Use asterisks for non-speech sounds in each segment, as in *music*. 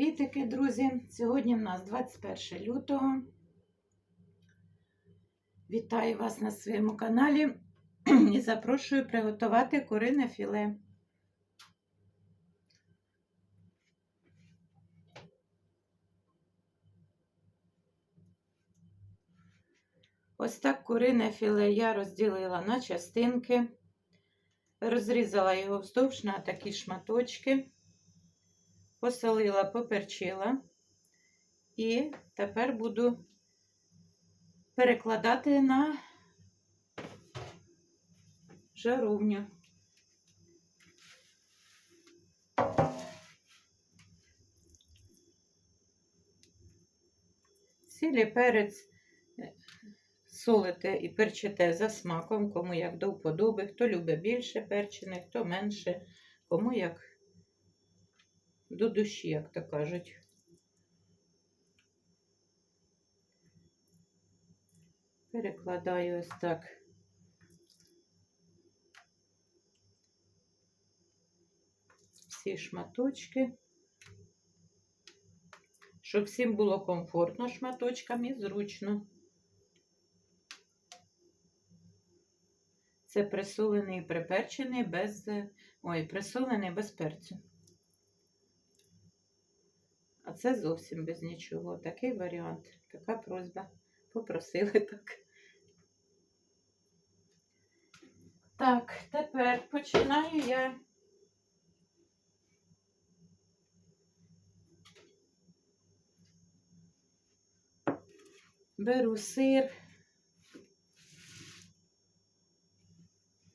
Привітики, друзі! Сьогодні в нас 21 лютого. Вітаю вас на своєму каналі і запрошую приготувати курине філе. Ось так курине філе я розділила на частинки, розрізала його вздовж на такі шматочки посолила, поперчила. І тепер буду перекладати на жаровню. Сілі перець солите і перчите за смаком, кому як до вподоби, хто любить більше перчене, хто менше, кому як до душі, як то кажуть. Перекладаю ось так. Всі шматочки, щоб всім було комфортно шматочками і зручно. Це присолений і приперчений без, ой, присолений без перцю. А це зовсім без нічого. Такий варіант, така просьба. Попросили *laughs* так. Так, тепер починаю я. Беру сир,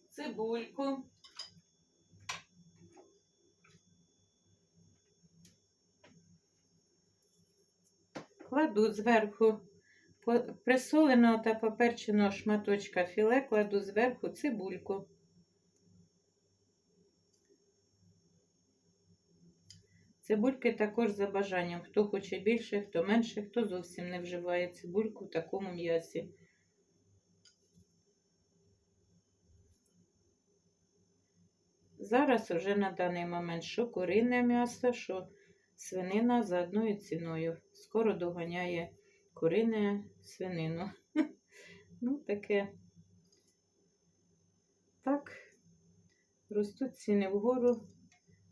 цибульку. Кладу зверху присоленого та поперченого шматочка філе, кладу зверху цибульку. Цибульки також за бажанням. Хто хоче більше, хто менше, хто зовсім не вживає цибульку в такому м'ясі. Зараз вже на даний момент що курине м'ясо, що свинина за одною ціною. Скоро доганяє курине свинину. *laughs* Ну, таке. Так, ростуть ціни вгору,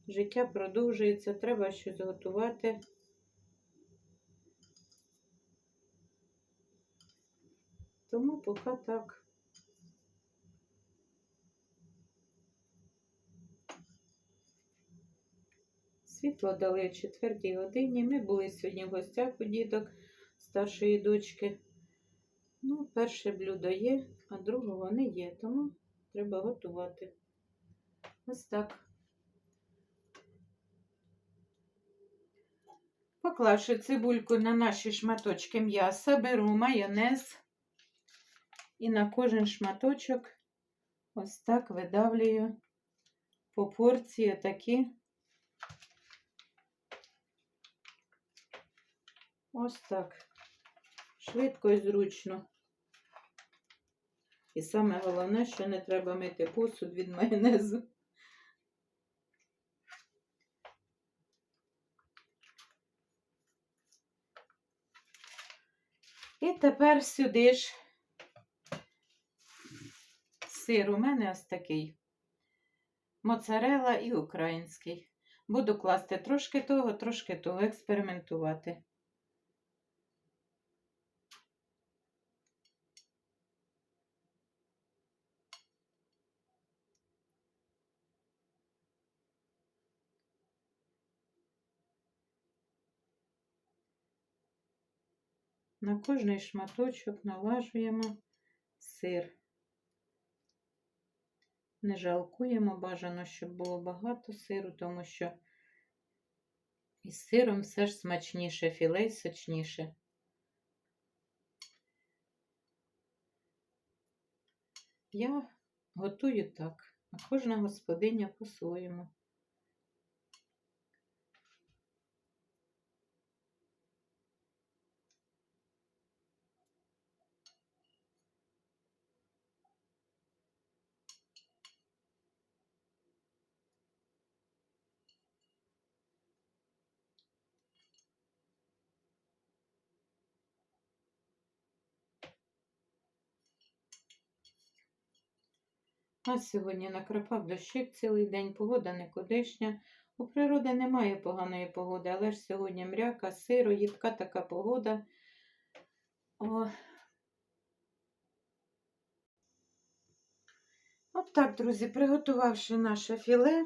життя продовжується, треба щось готувати. Тому поки так. Світло дали в четвертій годині. Ми були сьогодні в гостях у діток старшої дочки. Ну, перше блюдо є, а другого не є, тому треба готувати. Ось так. Поклавши цибульку на наші шматочки м'яса, беру майонез і на кожен шматочок ось так видавлюю по порції такі. Ось так. Швидко і зручно. І саме головне, що не треба мити посуд від майонезу. І тепер сюди ж сир у мене ось такий. Моцарела і український. Буду класти трошки того, трошки того, експериментувати. На кожний шматочок налажуємо сир. Не жалкуємо, бажано, щоб було багато сиру, тому що із сиром все ж смачніше, філей сочніше. Я готую так, а кожна господиня по-своєму. А сьогодні накрапав дощик цілий день, погода никудишня. У природи немає поганої погоди, але ж сьогодні мряка, сиро, їдка така погода. О. От так, друзі, приготувавши наше філе,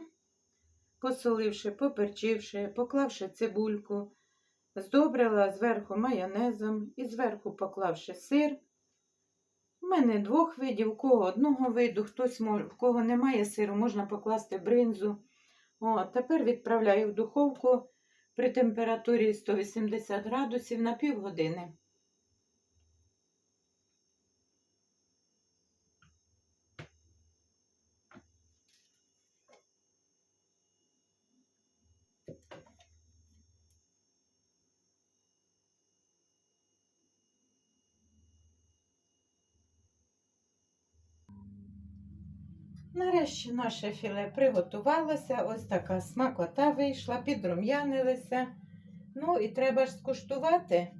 посоливши, поперчивши, поклавши цибульку, здобрила зверху майонезом і зверху поклавши сир. У мене двох видів, у кого одного виду, хтось мож, в кого немає сиру, можна покласти бринзу. О, тепер відправляю в духовку при температурі 180 градусів на півгодини. Нарешті наше філе приготувалося. Ось така смакота вийшла, підрум'янилися. Ну і треба ж скуштувати.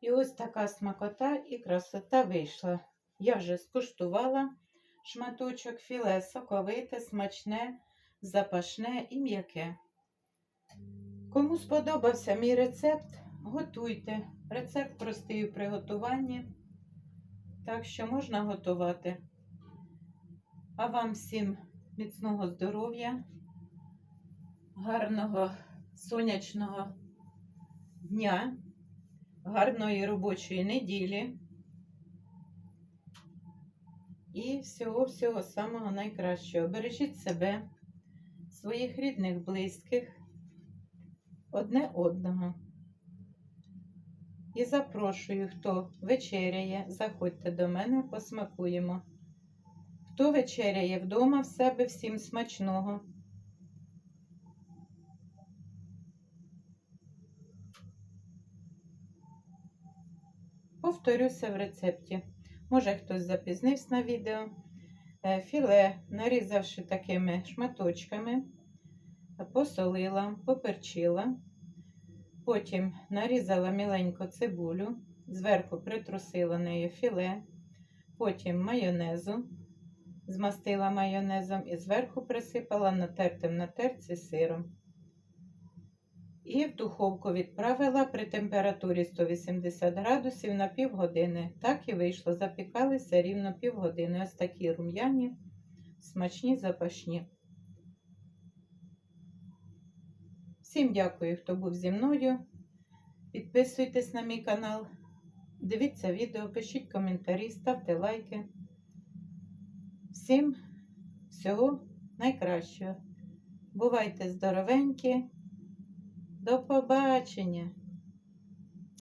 І ось така смакота і красота вийшла. Я вже скуштувала шматочок філе соковите, смачне, запашне і м'яке. Кому сподобався мій рецепт, готуйте. Рецепт простий у приготуванні. Так що можна готувати. А вам всім міцного здоров'я, гарного сонячного дня, гарної робочої неділі і всього-всього самого найкращого. Бережіть себе, своїх рідних, близьких, одне одного. І запрошую, хто вечеряє, заходьте до мене, посмакуємо. Хто вечеряє вдома в себе, всім смачного. Повторюся в рецепті. Може, хтось запізнився на відео. Е, Філе, нарізавши такими шматочками, посолила, поперчила. Потім нарізала міленько цибулю, зверху притрусила нею філе, потім майонезу, змастила майонезом і зверху присипала натертим на терці сиром. І в духовку відправила при температурі 180 градусів на півгодини. Так і вийшло. Запікалися рівно півгодини. Ось такі рум'яні, смачні, запашні. Всім дякую, хто був зі мною. Підписуйтесь на мій канал, дивіться відео, пишіть коментарі, ставте лайки. Всім всього найкращого. Бувайте здоровенькі. До побачення!